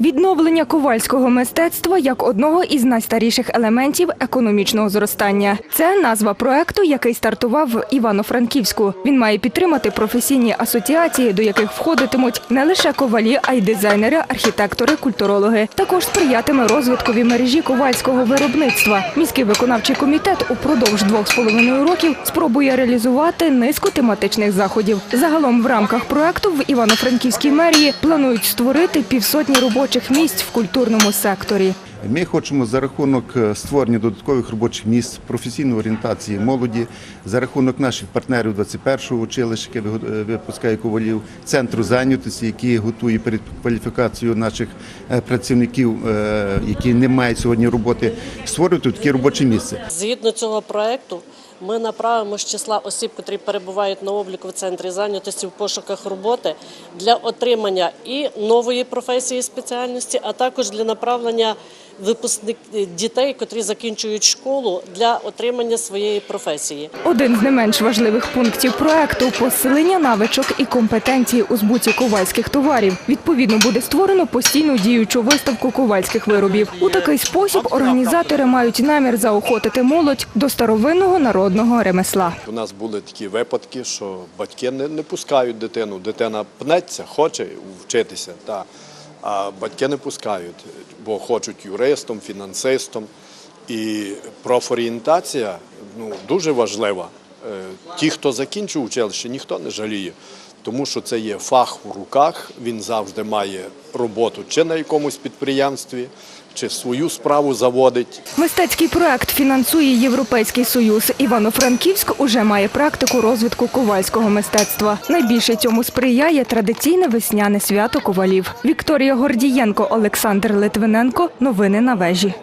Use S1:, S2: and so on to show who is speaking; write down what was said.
S1: Відновлення ковальського мистецтва як одного із найстаріших елементів економічного зростання. Це назва проекту, який стартував в Івано-Франківську. Він має підтримати професійні асоціації, до яких входитимуть не лише ковалі, а й дизайнери, архітектори, культурологи. Також сприятиме розвиткові мережі ковальського виробництва. Міський виконавчий комітет упродовж двох з половиною років спробує реалізувати низку тематичних заходів. Загалом в рамках проекту в Івано-Франківській мерії планують створити півсотні робочих місць в культурному секторі.
S2: Ми хочемо за рахунок е, створення додаткових робочих місць, професійної орієнтації молоді, за рахунок наших партнерів 21-го училища, яке виго- е, випускає ковалів, центру зайнятості, який готує передкваліфікацію наших е, працівників, які не мають сьогодні роботи, створювати такі робочі місця.
S3: Згідно цього проекту, ми направимо з числа осіб, котрі перебувають на обліку в центрі зайнятості в пошуках роботи для отримання і нової професії спеціальності, а також для направлення випускник дітей, котрі закінчують школу для отримання своєї професії.
S1: Один з не менш важливих пунктів проекту посилення навичок і компетенції у збуті ковальських товарів. Відповідно, буде створено постійну діючу виставку ковальських виробів. У такий спосіб організатори мають намір заохотити молодь до старовинного народного ремесла.
S4: У нас були такі випадки, що батьки не, не пускають дитину. Дитина пнеться, хоче вчитися, та, а батьки не пускають, бо хочуть юристом, фінансистом. І профорієнтація ну, дуже важлива. Е, Ті, хто закінчив училище, ніхто не жаліє, тому що це є фах у руках, він завжди має роботу чи на якомусь підприємстві, чи свою справу заводить.
S1: Мистецький проект фінансує Європейський Союз. Івано-Франківськ уже має практику розвитку ковальського мистецтва. Найбільше цьому сприяє традиційне весняне свято ковалів. Вікторія Гордієнко, Олександр Литвиненко. Новини на вежі.